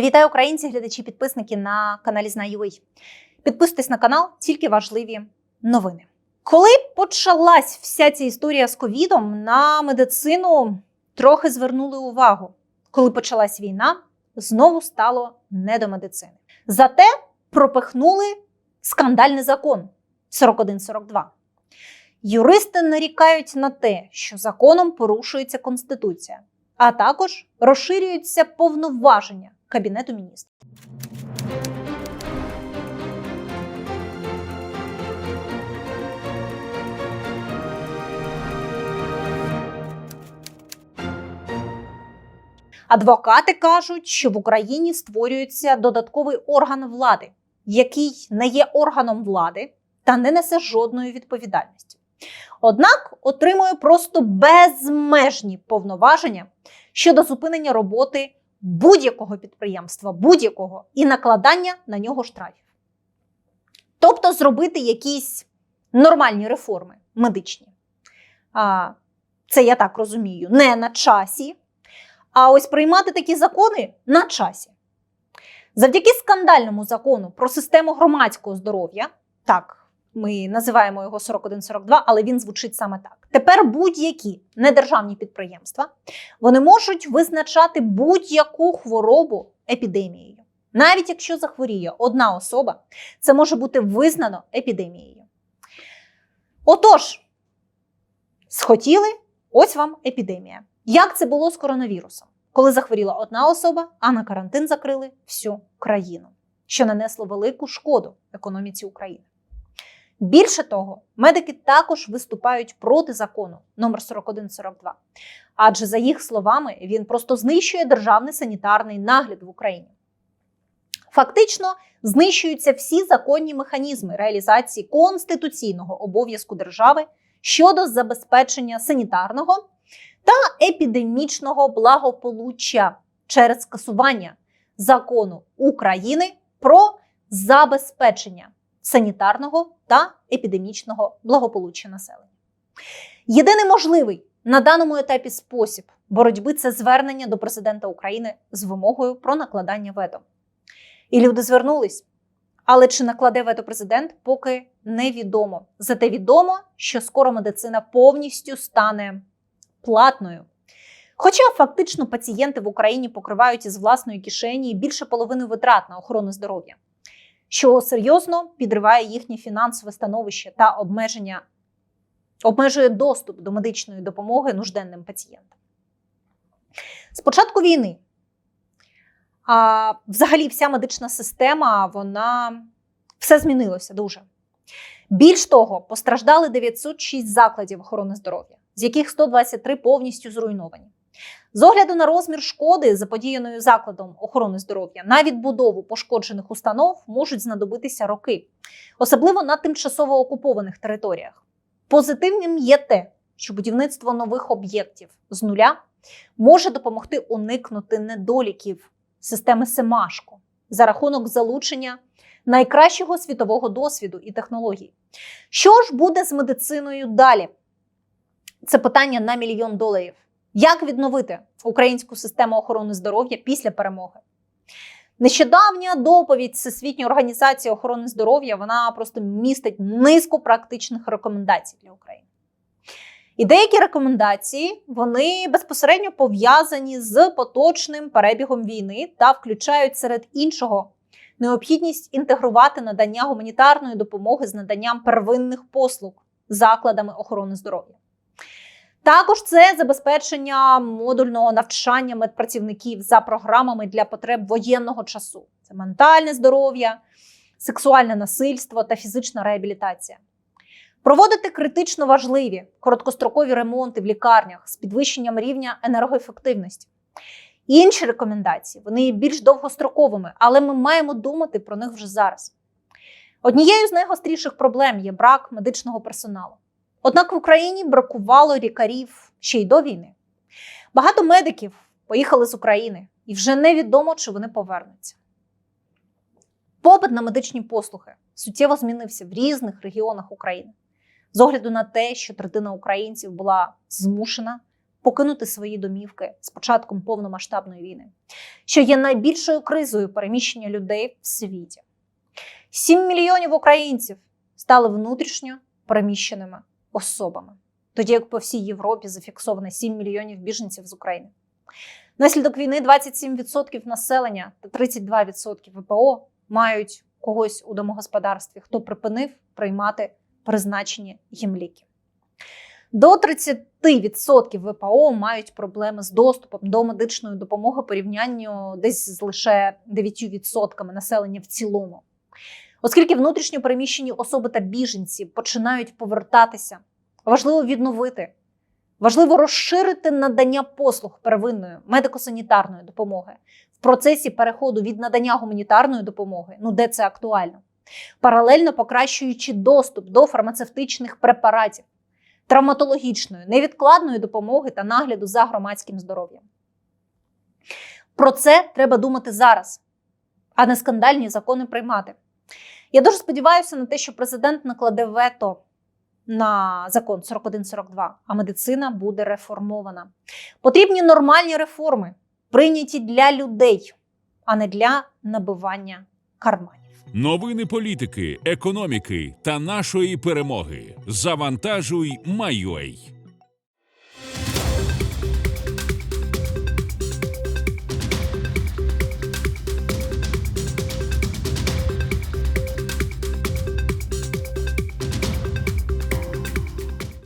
Вітаю українці, глядачі, підписники на каналі Знаю.ua. Підписуйтесь на канал, тільки важливі новини. Коли почалась вся ця історія з ковідом, на медицину трохи звернули увагу. Коли почалась війна, знову стало не до медицини. Зате пропихнули скандальний закон 4142. Юристи нарікають на те, що законом порушується конституція, а також розширюються повноваження Кабінету міністрів. Адвокати кажуть, що в Україні створюється додатковий орган влади, який не є органом влади та не несе жодної відповідальності. Однак отримує просто безмежні повноваження щодо зупинення роботи будь-якого підприємства, будь-якого і накладання на нього штрафів. Тобто зробити якісь нормальні реформи медичні. А, Це я так розумію, не на часі. А ось приймати такі закони на часі. Завдяки скандальному закону про систему громадського здоров'я, так, ми називаємо його 4142, але він звучить саме так. Тепер будь-які недержавні підприємства вони можуть визначати будь-яку хворобу епідемією. Навіть якщо захворіє одна особа, це може бути визнано епідемією. Отож, схотіли, ось вам епідемія. Як це було з коронавірусом, коли захворіла одна особа, а на карантин закрили всю країну, що нанесло велику шкоду економіці України. Більше того, медики також виступають проти закону номер 4142, адже за їх словами він просто знищує державний санітарний нагляд в Україні. Фактично знищуються всі законні механізми реалізації конституційного обов'язку держави щодо забезпечення санітарного та епідемічного благополуччя через скасування закону України про забезпечення санітарного та епідемічного благополуччя населення. Єдиний можливий на даному етапі спосіб боротьби це звернення до президента України з вимогою про накладання вето. І люди звернулись. Але чи накладе вето президент, поки невідомо. Зате відомо, що скоро медицина повністю стане платною. Хоча фактично пацієнти в Україні покривають із власної кишені більше половини витрат на охорону здоров'я, що серйозно підриває їхнє фінансове становище та обмеження, обмежує доступ до медичної допомоги нужденним пацієнтам. З початку війни а взагалі вся медична система, вона все змінилося дуже. Більш того, постраждали 906 закладів охорони здоров'я, з яких 123 повністю зруйновані. З огляду на розмір шкоди, заподіяної закладом охорони здоров'я, на відбудову пошкоджених установ можуть знадобитися роки, особливо на тимчасово окупованих територіях. Позитивним є те, що будівництво нових об'єктів з нуля може допомогти уникнути недоліків системи Семашко за рахунок залучення найкращого світового досвіду і технологій. Що ж буде з медициною далі? Це питання на мільйон доларів. Як відновити українську систему охорони здоров'я після перемоги? Нещодавня доповідь Всесвітньої організації охорони здоров'я вона просто містить низку практичних рекомендацій для України. І деякі рекомендації вони безпосередньо пов'язані з поточним перебігом війни та включають серед іншого необхідність інтегрувати надання гуманітарної допомоги з наданням первинних послуг закладами охорони здоров'я. Також це забезпечення модульного навчання медпрацівників за програмами для потреб воєнного часу. Це ментальне здоров'я, сексуальне насильство та фізична реабілітація. Проводити критично важливі короткострокові ремонти в лікарнях з підвищенням рівня енергоефективності. Інші рекомендації вони є більш довгостроковими, але ми маємо думати про них вже зараз. Однією з найгостріших проблем є брак медичного персоналу. Однак в Україні бракувало лікарів ще й до війни. Багато медиків поїхали з України, і вже невідомо, чи вони повернуться. Попит на медичні послуги суттєво змінився в різних регіонах України з огляду на те, що третина українців була змушена покинути свої домівки з початком повномасштабної війни, що є найбільшою кризою переміщення людей в світі. 7 мільйонів українців стали внутрішньо переміщеними особами, тоді як по всій Європі зафіксовано 7 мільйонів біженців з України. Наслідок війни 27% населення та 32% ВПО мають когось у домогосподарстві, хто припинив приймати призначені їм ліки. До 30% ВПО мають проблеми з доступом до медичної допомоги порівнянню десь з лише 9% населення в цілому. Оскільки внутрішньо переміщені особи та біженці починають повертатися, важливо відновити, важливо розширити надання послуг первинної медико-санітарної допомоги в процесі переходу від надання гуманітарної допомоги, ну де це актуально, паралельно покращуючи доступ до фармацевтичних препаратів, травматологічної, невідкладної допомоги та нагляду за громадським здоров'ям. Про це треба думати зараз, а не скандальні закони приймати. Я дуже сподіваюся на те, що президент накладе вето на закон 4142, а медицина буде реформована. Потрібні нормальні реформи, прийняті для людей, а не для набивання карманів. Новини політики, економіки та нашої перемоги. Завантажуй, Майой.